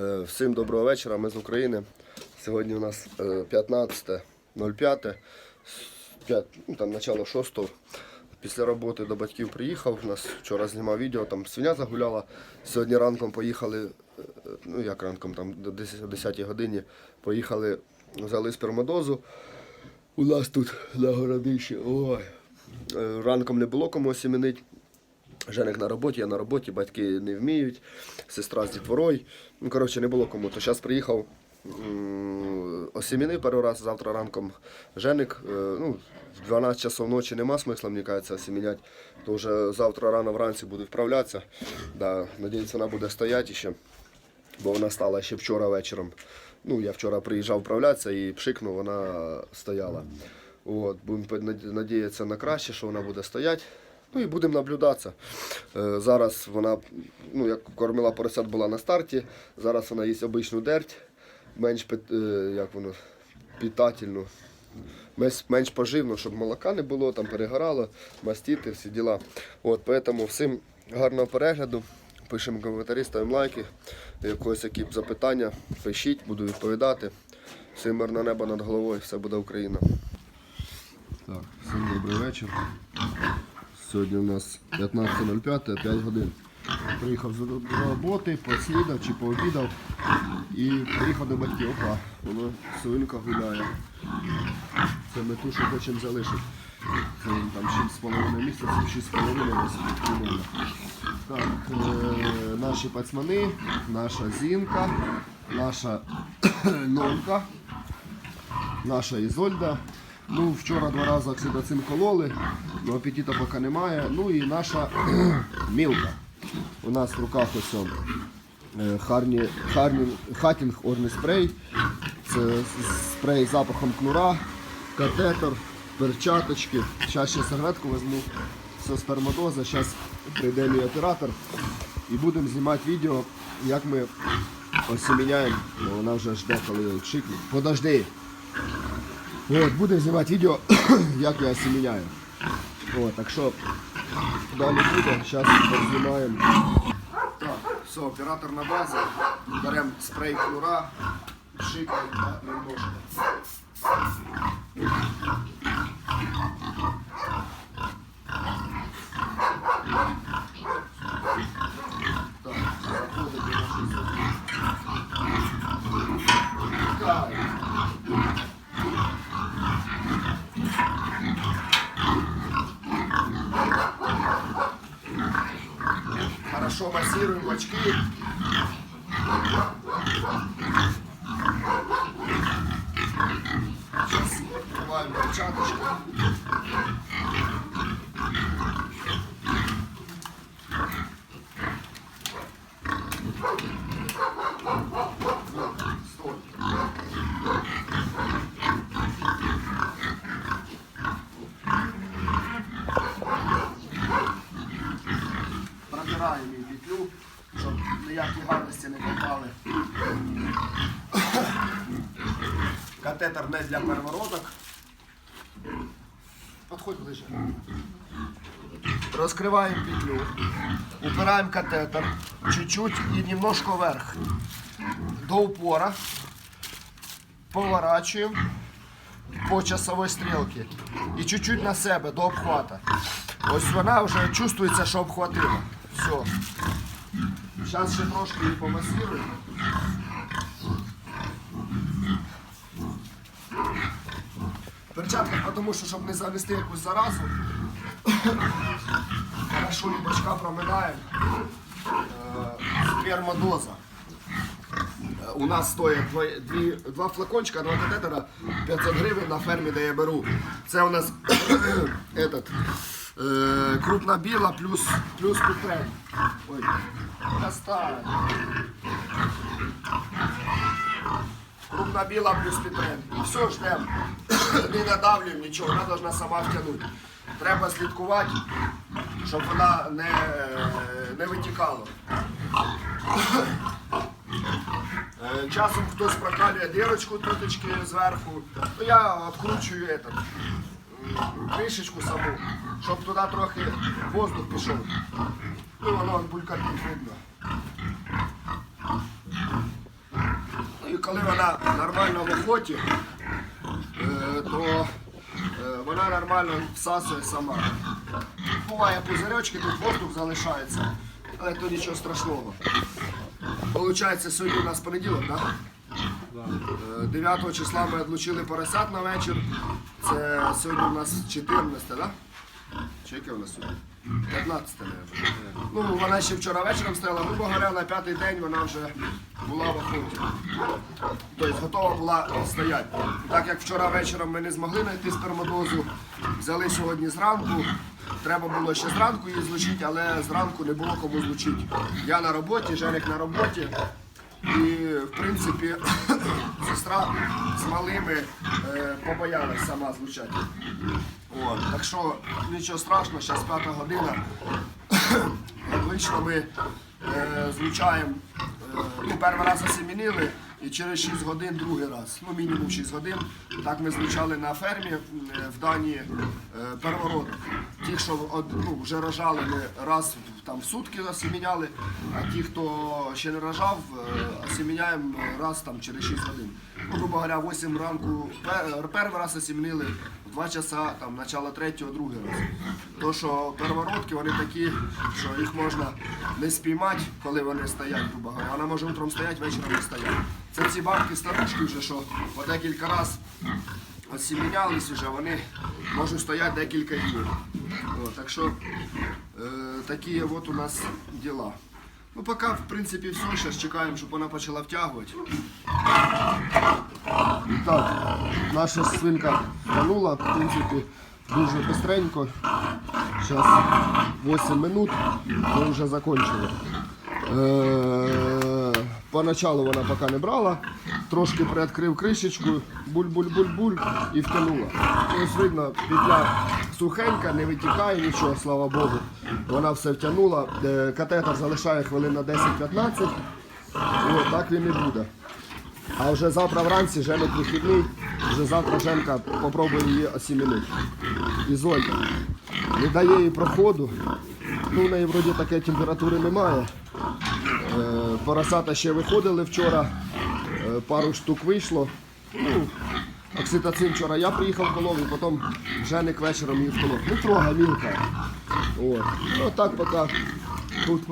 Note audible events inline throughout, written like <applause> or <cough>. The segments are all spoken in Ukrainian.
Е, Всім доброго вечора, ми з України. Сьогодні у нас е, 15.05, ну, там начало 6. Після роботи до батьків приїхав. У нас вчора знімав відео, там свиня загуляла. Сьогодні ранком поїхали, е, ну як ранком, там до 10 о 10 годині поїхали, взяли спермодозу. У нас тут на городищі. Ой. Е, Ранком не було кому осімінить. Женик на роботі, я на роботі, батьки не вміють, сестра з дітворою. Ну, коротше, не було кому. То зараз приїхав м, осіміни перший раз, завтра ранком Женик. е, Ну, в 12 часов ночі нема смисла, мені кажеться, осімінять. То вже завтра рано вранці буду вправлятися. Да, надіюсь, вона буде стояти ще, бо вона стала ще вчора вечором. Ну, я вчора приїжджав вправлятися і пшикнув, вона стояла. От, будемо надіятися на краще, що вона буде стояти. Ну і будемо наблюдатися. Е, зараз вона, ну як кормила поросят була на старті, зараз вона їсть обичну дерть, менш е, як воно, питательну, менш, поживну, щоб молока не було, там перегорало, мастіти, всі діла. От, поэтому всім гарного перегляду. Пишемо коментарі, ставимо лайки. Якось які запитання, пишіть, буду відповідати. Всім мирне небо над головою, все буде Україна. Так, всім добрий вечір. Сьогодні у нас 15.05, 5 годин. Приїхав з роботи, поснідав чи пообідав і приїхав до батьків. Опа, воно свинка гуляє. Це ми що хочемо залишити. Це там 6,5 місяців, 6,5 місяців. Так, е, наші пацмани, наша зінка, наша <coughs> нонка наша Ізольда. Ну, вчора два рази оксидоцин кололи, але апетита поки немає. Ну і наша <clears throat> мілка. У нас в руках ось е, Харні, Харні, Хатінг Орний спрей. Це спрей з запахом кнура, катетер, перчаточки. Зараз ще серветку візьму. Все сперматоза. Зараз прийде мій оператор і будемо знімати відео, як ми осіміняємо. Ну, Вона вже жде, коли я. Подожди. От, будемо знімати відео, <coughs> як я осіміняю. От, так що далі буде, зараз знімаємо. Так, все, оператор на базі. Беремо спрей кнура, шикаємо немножко. Так, заходимо до нашої зони. Чекаємо. Хорошо массируем бочки. Сейчас открываем перчаточки. Стой. Протираємо її петлю, щоб ніякі гадості не попали. Катетер не для первородок. Подходь ближче. Розкриваємо петлю, упираємо катетер чуть-чуть і немножко вверх. До упора. Поворачуємо по часовой стрілці. І чуть-чуть на себе до обхвата. Ось вона вже чувствується, що обхватила. Все. Зараз ще трошки її помасируємо. Перчатка, тому що щоб не завести якусь заразу. Хорошо бачка проминаємо. Е, Спермодоза. Е, У нас стоять два, флакончика, два катетера, 500 гривень на фермі, де я беру. Це у нас <coughs> этот, е, крупна біла плюс, плюс петрель. Ой, достань. Крупна біла плюс. І все, ждемо. Не надавлюємо нічого, вона повинна сама втягнути. Треба слідкувати, щоб вона не, не витікала. Е, Часом хтось прокалює дірочку туточки зверху, то я відкручую этот, кришечку саму, щоб туди трохи воздух пішов. Ну, воно булькатить видно. Коли вона нормально в охоті, е, то е, вона нормально всасує сама. Буває пузирьочки, тут воздух залишається, але то нічого страшного. Получається, сьогодні у нас понеділок, так? Е, 9 числа ми відлучили поросят на вечір. Це сьогодні у нас 14, так? Да? Яке у нас сьогодні? 15, мабуть. Ну, вона ще вчора вечором стояла, грубо говоря, на п'ятий день вона вже була в охоті. Тобто готова була стояти. Так як вчора вечором ми не змогли знайти спермодозу, взяли сьогодні зранку. Треба було ще зранку її злучити, але зранку не було кому злучити. Я на роботі, Женик на роботі. І в принципі <coughs> сестра з малими е, побоялась сама злучати. От, так що нічого страшного, зараз п'ята година. <coughs> Обично ми е, злучаємо, е, ну, перший раз осемінили і через 6 годин другий раз. Ну, мінімум 6 годин. Так ми злучали на фермі е, в Данії е, первородок. Ті, що от, ну, вже рожали, ми раз там в сутки осеміняли, а ті, хто ще не рожав, е, осеміняємо раз там через 6 годин. Ну, грубо говоря, 8 ранку пер- перший раз осемінили, в 2 часа, там, начало третього, другий раз. То, що первородки, вони такі, що їх можна не спіймати, коли вони стоять, грубо говоря. Вона може утром стоять, вечором не стоять. Це ці бабки старушки вже, що по декілька разів осімінялись вже, вони можуть стояти декілька днів. Так що е, такі от у нас діла. Ну, поки, в принципі, все, зараз чекаємо, щоб вона почала втягувати. Так, наша свинка втянула, в принципі, дуже быстренько. Зараз 8 минут, ми вже закончили. Е, Поначалу вона поки не брала, трошки приоткрив кришечку, буль-буль-буль-буль і втягнула. Ось видно, петля сухенька, не витікає нічого, слава Богу. Вона все втягнула. Е, Катетер залишає хвилин на 10-15. О, так він і буде. А вже завтра вранці Женик вихідний, вже завтра Женка попробує її осімінити. Ізольда. Не дає їй проходу. Ну, в неї вроді таке температури немає. Е, поросята ще виходили вчора, е, пару штук вийшло. Ну, окситоцин вчора я приїхав колов, і потім Женик вечором її вколов. Не трогай, мілка. От. Ну так поки тут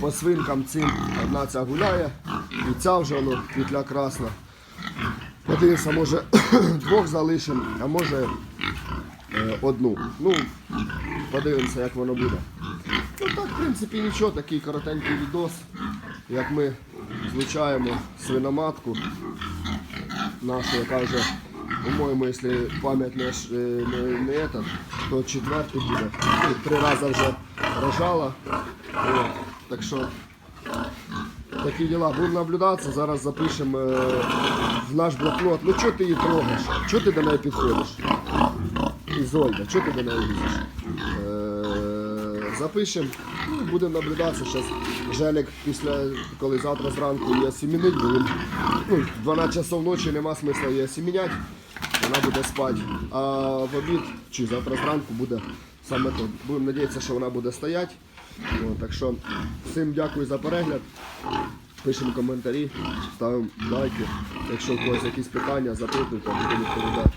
по свинкам цим одна ця гуляє, і ця вже воно петля красна. Подивимося, може <coughs> двох залишимо, а може е, одну. Ну, подивимося, як воно буде. Ну так, в принципі, нічого, такий коротенький відос, як ми злучаємо свиноматку нашу, яка вже, по-моєму, якщо пам'ять не, не, не этот, то четвертий буде. Ну, Три рази вже рожала. От, так що такі діла. Будемо наблюдатися, зараз запишемо е, в наш блокнот. Ну чого ти її трогаєш? Чого ти до неї підходиш? Ізольда, чого ти до неї лізеш? Е, Запишемо, ну, будемо наблюдатися. Зараз Желік після, коли завтра зранку її осімінить, бо він ну, 12 часов ночі нема смисла її осіміняти, вона буде спати. А в обід чи завтра зранку буде саме то. Будемо сподіватися, що вона буде стояти. О, так що всім дякую за перегляд. Пишемо коментарі, ставимо лайки. Якщо у когось якісь питання, запитуйте, будемо відповідати.